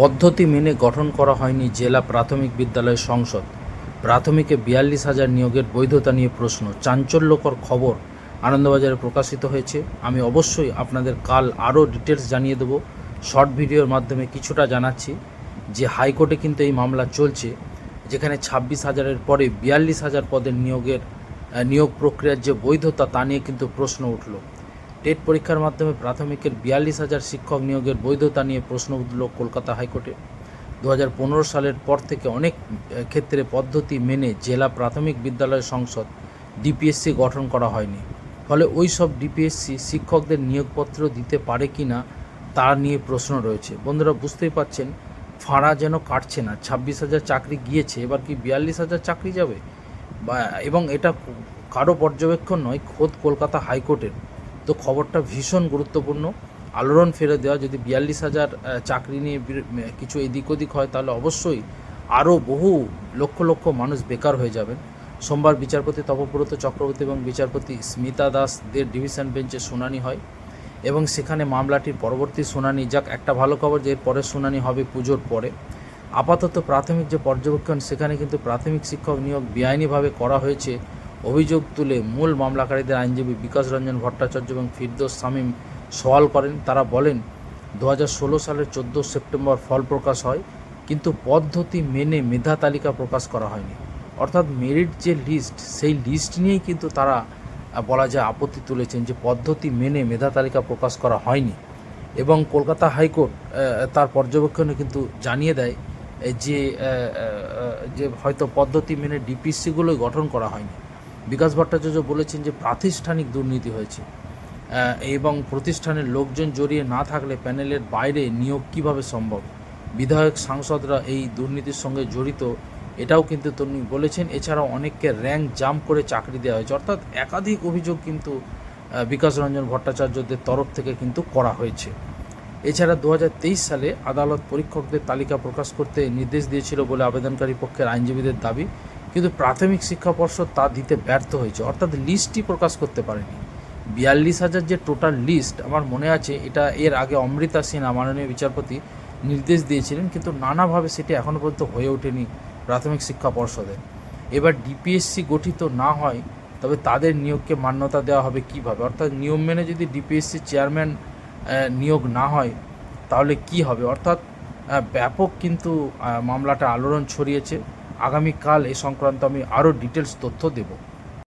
পদ্ধতি মেনে গঠন করা হয়নি জেলা প্রাথমিক বিদ্যালয় সংসদ। প্রাথমিকে বিয়াল্লিশ হাজার নিয়োগের বৈধতা নিয়ে প্রশ্ন। চাঞ্চল্যকর খবর আনন্দবাজারে প্রকাশিত হয়েছে। আমি অবশ্যই আপনাদের কাল আরও ডিটেলস জানিয়ে দেবো। শর্ট ভিডিওর মাধ্যমে কিছুটা জানাচ্ছি যে হাইকোর্টে কিন্তু এই মামলা চলছে, যেখানে ছাব্বিশ হাজারের পরে বিয়াল্লিশ হাজার পদের নিয়োগের নিয়োগ প্রক্রিয়ার যে বৈধতা তা নিয়ে কিন্তু প্রশ্ন উঠল। টেট পরীক্ষার মাধ্যমে প্রাথমিকের বিয়াল্লিশ হাজার শিক্ষক নিয়োগের বৈধতা নিয়ে প্রশ্ন উঠল কলকাতা হাইকোর্টে। দু হাজার পনেরো সালের পর থেকে অনেক ক্ষেত্রে পদ্ধতি মেনে জেলা প্রাথমিক বিদ্যালয় সংসদ ডিপিএসসি গঠন করা হয়নি। ফলে ওই সব ডিপিএসসি শিক্ষকদের নিয়োগপত্র দিতে পারে কি না, তা নিয়ে প্রশ্ন রয়েছে। বন্ধুরা, বুঝতেই পাচ্ছেন, ফাঁড়া যেন কাটছে না। ছাব্বিশ হাজার চাকরি গিয়েছে, এবার কি বিয়াল্লিশ হাজার চাকরি যাবে? বা, এবং এটা কারও পর্যবেক্ষণ নয়, খোদ কলকাতা হাইকোর্টের। তো খবরটা ভীষণ গুরুত্বপূর্ণ। আলোড়ন ফেলে দেওয়া, যদি বিয়াল্লিশ হাজার চাকরি নিয়ে কিছু এদিক ওদিক হয়, তাহলে অবশ্যই আরও বহু লক্ষ লক্ষ মানুষ বেকার হয়ে যাবেন। সোমবার বিচারপতি তপব্রত চক্রবর্তী এবং বিচারপতি স্মিতা দাসদের ডিভিশন বেঞ্চে শুনানি হয় এবং সেখানে মামলাটির পরবর্তী শুনানি, যাক একটা ভালো খবর যে পরের শুনানি হবে পুজোর পরে। আপাতত প্রাথমিক যে পর্যবেক্ষণ, সেখানে কিন্তু প্রাথমিক শিক্ষক নিয়োগ বেআইনিভাবে করা হয়েছে। অভিযোগ তুলে মূল মামলাকারীদের আইনজীবী বিকাশ রঞ্জন ভট্টাচার্য এবং ফিরদোস শামীম সওয়াল করেন। তারা বলেন দু হাজার ষোলো সালের চোদ্দ সেপ্টেম্বর ফল প্রকাশ হয়, কিন্তু পদ্ধতি মেনে মেধা তালিকা প্রকাশ করা হয়নি। অর্থাৎ মেরিট যে লিস্ট, সেই লিস্ট নিয়েই কিন্তু তারা বলা যায় আপত্তি তুলেছেন যে পদ্ধতি মেনে মেধা তালিকা প্রকাশ করা হয়নি। এবং কলকাতা হাইকোর্ট তার পর্যবেক্ষণে কিন্তু জানিয়ে দেয় যে যে হয়তো পদ্ধতি মেনে ডিপিসিগুলোই গঠন করা হয়নি। বিকাশ ভট্টাচার্য বলেছেন যে প্রাতিষ্ঠানিক দুর্নীতি হয়েছে। এবং প্রতিষ্ঠানের লোকজন জড়িয়ে না থাকলে প্যানেলের বাইরে নিয়োগ কীভাবে সম্ভব? বিধায়ক, সাংসদরা এই দুর্নীতির সঙ্গে জড়িত, এটাও কিন্তু তিনি বলেছেন। এছাড়াও অনেককে র্যাঙ্ক জাম্প করে চাকরি দেওয়া হয়েছে। অর্থাৎ একাধিক অভিযোগ কিন্তু বিকাশ রঞ্জন ভট্টাচার্যদের তরফ থেকে কিন্তু করা হয়েছে। এছাড়া দু হাজার তেইশ সালে আদালত পরীক্ষকদের তালিকা প্রকাশ করতে নির্দেশ দিয়েছিল বলে আবেদনকারী পক্ষের আইনজীবীদের দাবি। কিন্তু প্রাথমিক শিক্ষা পর্ষদ তা দিতে ব্যর্থ হয়েছে। অর্থাৎ লিস্টই প্রকাশ করতে পারেনি। বিয়াল্লিশ হাজার যে টোটাল লিস্ট আমার মনে আছে এটা এর আগে অমৃতা সিনহা মাননীয় বিচারপতি, নির্দেশ দিয়েছিলেন, কিন্তু নানাভাবে সেটি এখনও পর্যন্ত হয়ে ওঠেনি প্রাথমিক শিক্ষা পর্ষদে। এবার ডিপিএসসি গঠিত না হয়, তবে তাদের নিয়োগকে মান্যতা দেওয়া হবে কীভাবে? অর্থাৎ নিয়ম মেনে যদি ডিপিএসসি চেয়ারম্যান নিয়োগ না হয়, তাহলে কি হবে? অর্থাৎ ব্যাপক কিন্তু মামলাটা আলোড়ন ছড়িয়েছে। আগামীকাল এ সংক্রান্ত আমি আরও ডিটেলস তথ্য দেবো।